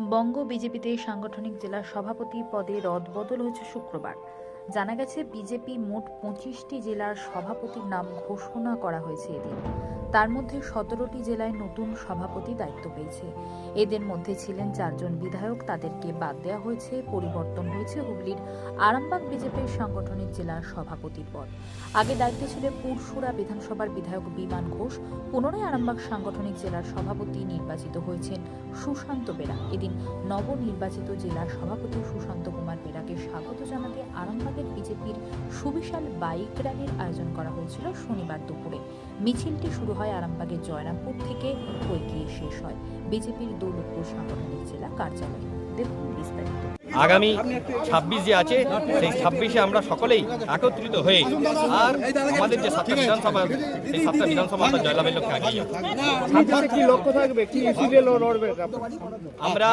বঙ্গ বিজেপিতে সাংগঠনিক জেলা সভাপতি পদে রদবদল হয়েছে শুক্রবার। জানা গেছে, বিজেপি মোট পঁচিশটি জেলার সভাপতির নাম ঘোষণা করা হয়েছে এদিন। তার মধ্যে সতেরোটি জেলায় নতুন সভাপতি দায়িত্ব পেয়েছে। এদের মধ্যে ছিলেন চারজন বিধায়ক, তাদেরকে বাদ দেওয়া হয়েছে, পরিবর্তন হয়েছে হুগলির আরামবাগ বিজেপির সাংগঠনিক জেলার সভাপতির পদ। আগে দায়িত্বে ছিল পুরসুরা বিধানসভার বিধায়ক বিমান ঘোষ। পুনরায় আরামবাগ সাংগঠনিক জেলার সভাপতি নির্বাচিত হয়েছেন সুশান্ত বেরা। এদিন নবনির্বাচিত জেলার সভাপতি সুশান্ত কুমার বেরাকে স্বাগত জানাতে আরামবাগের বিজেপির সুবিশাল বাইক র্যালির আয়োজন করা হয়েছিল শনিবার দুপুরে। মিছিলটি শুরু হয় আরামবাগের জয়রামপুর থেকে গিয়ে শেষ হয়। বিজেপির দৌলতপুর সাংগঠনিক জেলা কার্যালয়ে। দেখুন বিস্তারিত। আগামী ছাব্বিশ যে আছে সেই ছাব্বিশে আমরা সকলেই একত্রিত হয়ে আর আমাদের যে সাতটা বিধানসভা সেই সাতটা বিধানসভা আমরা জয়লাভের লক্ষ্যে এগিয়ে কি লক্ষ্য থাকবে? কি আমরা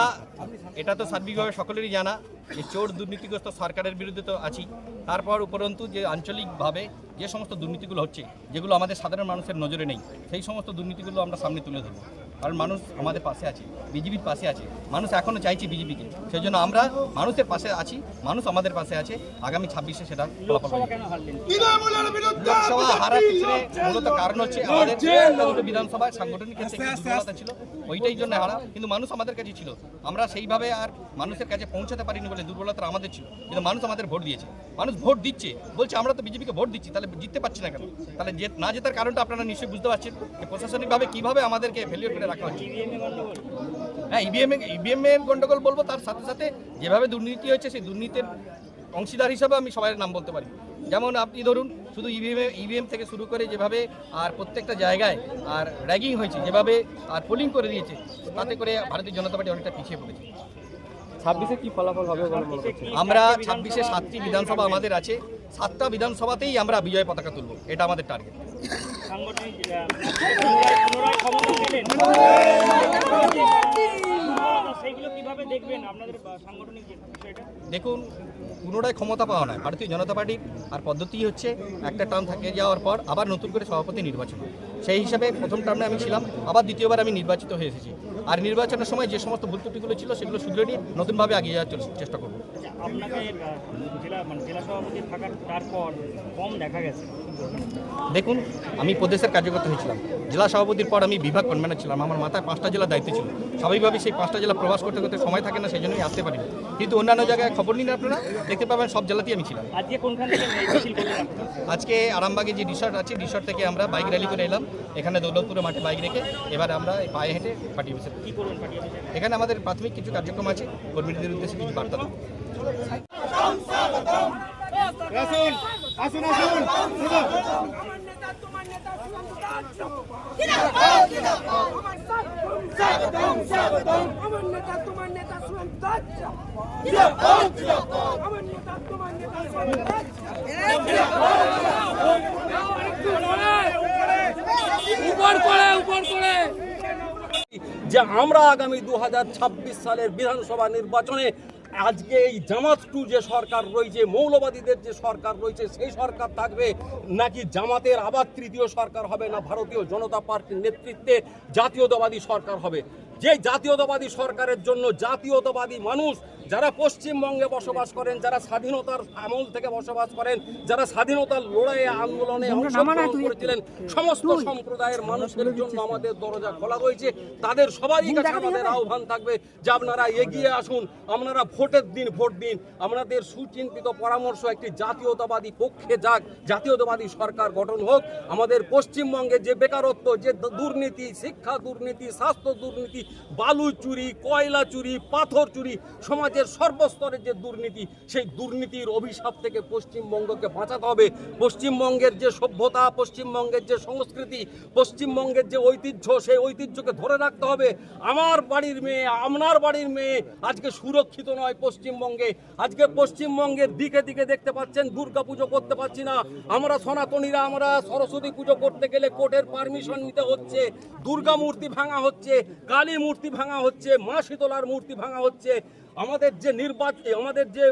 এটা তো সার্বিকভাবে সকলেরই জানা যে চোর দুর্নীতিগ্রস্ত সরকারের বিরুদ্ধে তো আছি। তারপর উপরন্তু যে আঞ্চলিকভাবে যে সমস্ত দুর্নীতিগুলো হচ্ছে যেগুলো আমাদের সাধারণ মানুষের নজরে নেই সেই সমস্ত দুর্নীতিগুলো আমরা সামনে তুলে ধরবো। কারণ মানুষ আমাদের পাশে আছে বিজেপির পাশে আছে। মানুষ এখনও চাইছে বিজেপিকে। সেই জন্য আমরা মানুষের পাশে আছি মানুষ আমাদের পাশে আছে। আগামী ছাব্বিশে সেটা ফলাফল লোকসভা হারার পিছনে মূলত কারণ হচ্ছে আমাদের বিধানসভায় সাংগঠনিক ক্ষেত্রে ছিল ওইটাই জন্য হারা কিন্তু মানুষ আমাদের কাছে ছিল। আমরা সেইভাবে আর মানুষের কাছে পৌঁছাতে পারিনি বলে দুর্বলতা আমাদের ছিল কিন্তু মানুষ আমাদের ভোট দিয়েছে। মানুষ ভোট দিচ্ছে বলছে আমরা তো বিজেপিকে ভোট দিচ্ছি তাহলে জিততে পারছি না কেন? তাহলে না জেতার কারণটা আপনারা নিশ্চয়ই বুঝতে পারছেন যে প্রশাসনিকভাবে কীভাবে আমাদেরকে ফেলিওর করে রাখা হচ্ছে। হ্যাঁ ইভিএম ইভিএম এর গন্ডগোল বলব তার সাথে সাথে যেভাবে দুর্নীতি হয়েছে সেই দুর্নীতির অংশীদার হিসাবে আমি সবাই নাম বলতে পারি। যেমন আপনি ধরুন শুধু ইভিএম ইভিএম থেকে শুরু করে যেভাবে আর প্রত্যেকটা জায়গায় আর র্যাগিং হয়েছে যেভাবে আর পোলিং করে দিয়েছে তাতে করে ভারতীয় জনতা পার্টি অনেকটা পিছিয়ে পড়েছে। ছাব্বিশে কি ফলাফল হবে আমরা ছাব্বিশে সাতটি বিধানসভা আমাদের আছে সাতটা বিধানসভাতেই আমরা বিজয় পতাকা তুলব। এটা আমাদের টার্গেট দেখুন, পুনরায় ক্ষমতা পাওয়া নয়। ভারতীয় জনতা পার্টির আর পদ্ধতি হচ্ছে একটা টার্ম থাকে যাওয়ার পর আবার নতুন করে সভাপতি নির্বাচন সেই হিসাবে প্রথম টার্মে আমি ছিলাম, আবার দ্বিতীয়বার আমি নির্বাচিত হয়ে এসেছি। আর নির্বাচনের সময় যে সমস্ত ভুল ত্রুটিগুলো ছিল সেগুলো শুধরে নিয়ে নতুনভাবে এগিয়ে যাওয়ার চেষ্টা করব। আপনাকে জেলা মানে জেলা সভাপতি থাকার তারপর কম দেখা গেছে। দেখুন আমি প্রদেশের কার্যকর্তা হয়েছিলাম। জেলা সভাপতির পর আমি বিভাগ কনভেনার ছিলাম। আমার মাথায় পাঁচটা জেলা দায়িত্ব ছিল। স্বাভাবিকভাবে সেই পাঁচটা জেলা প্রবাস করতে করতে সময় থাকে না সেই জন্যই আসতে পারি কিন্তু অন্যান্য জায়গায় খবর নিন আপনারা দেখতে পাবেন সব জেলাতেই আমি ছিলাম। আজকে কোনখান থেকে? আজকে আরামবাগে যে রিসর্ট আছে রিসর্ট থেকে আমরা বাইক র্যালি করে এলাম। এখানে দৌলতপুরে মাঠে বাইক রেখে এবার আমরা পায়ে হেঁটে পাঠিয়ে অফিসে এখানে আমাদের প্রাথমিক কিছু কার্যক্রম আছে। কর্মীদের উদ্দেশ্যে কিছু বার্তা যে আমরা আগামী দু হাজার ছাব্বিশ সালের বিধানসভা নির্বাচনে আজকে এই জামাত টু যে সরকার রয়েছে, মৌলবাদীদের যে সরকার রয়েছে, সেই সরকার থাকবে নাকি জামাতের আবার তৃতীয় সরকার হবে না? ভারতীয় জনতা পার্টির নেতৃত্বে জাতীয়তাবাদী সরকার হবে। যে জাতীয়তাবাদী সরকারের জন্য জাতীয়তাবাদী মানুষ যারা পশ্চিমবঙ্গে বসবাস করেন যারা স্বাধীনতার আমল থেকে বসবাস করেন যারা স্বাধীনতার লড়াইয়ে আন্দোলনে অংশগ্রহণ করেছিলেন সমস্ত সম্প্রদায়ের মানুষের জন্য আমাদের দরজা খোলা রয়েছে। তাদের সবারই কাছে আমাদের আহ্বান থাকবে যে আপনারা এগিয়ে আসুন আপনারা ভোটের দিন ভোট দিন। আপনাদের সুচিন্তিত পরামর্শ একটি জাতীয়তাবাদী পক্ষে যাক জাতীয়তাবাদী সরকার গঠন হোক। আমাদের পশ্চিমবঙ্গে যে বেকারত্ব যে দুর্নীতি শিক্ষা দুর্নীতি স্বাস্থ্য দুর্নীতি বালু চুরি, কয়লা চুরি, পাথর চুরি, সমাজের সর্বস্তরের যে দুর্নীতি, সেই দুর্নীতির অভিশাপ থেকে পশ্চিমবঙ্গকে বাঁচাতে হবে। পশ্চিমবঙ্গের যে সভ্যতা, পশ্চিমবঙ্গের যে সংস্কৃতি, পশ্চিমবঙ্গের যে ঐতিহ্য, সেই ঐতিহ্যকে ধরে রাখতে হবে। আমার বাড়ির মেয়ে, আপনার বাড়ির মেয়ে আজকে সুরক্ষিত নয় পশ্চিমবঙ্গে। আজকে পশ্চিমবঙ্গের দিকে দিকে দেখতে পাচ্ছেন, দুর্গা পুজো করতে পারছি না। আমরা সনাতনীরা, আমরা সরস্বতী পুজো করতে গেলে কোর্টের পারমিশন নিতে হচ্ছে, দুর্গা মূর্তি ভাঙা হচ্ছে, কালী মূর্তি ভাঙা হচ্ছে, মা শীতলার মূর্তি ভাঙা হচ্ছে। আমাদের যে নির্বাচন আমাদের যে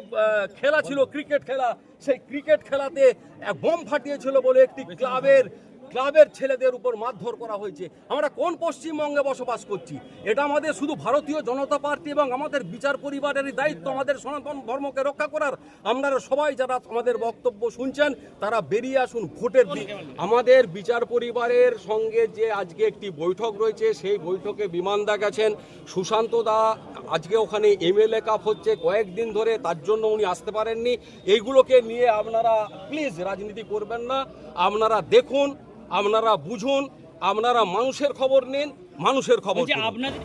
খেলা ছিল, ক্রিকেট খেলা, সেই ক্রিকেট খেলাতে এক বোম ফাটিয়েছিল বলে একটি ক্লাবের ক্লাবের ছেলেদের উপর মারধর করা হয়েছে। আমরা কোন পশ্চিমবঙ্গে বসবাস করছি? এটা আমাদের শুধু ভারতীয় জনতা পার্টি এবং আমাদের বিচার পরিবারেরই দায়িত্ব, আমাদের সনাতন ধর্মকে রক্ষা করার। আপনারা সবাই যারা আমাদের বক্তব্য শুনছেন, তারা বেরিয়ে আসুন ভোটের দিন আমাদের বিচার পরিবারের সঙ্গে যে আজকে একটি বৈঠক রয়েছে, সেই বৈঠকে বিমানদা গেছেন। সুশান্ত দা আজকে ওখানে এমএলএ কাপ হচ্ছে। কয়েকদিন ধরে তার জন্য উনি আসতে পারেননি। এইগুলোকে নিয়ে আপনারা প্লিজ রাজনীতি করবেন না। আপনারা দেখুন আপনারা বুঝুন আপনারা মানুষের খবর নিন মানুষের খবর আপনাদের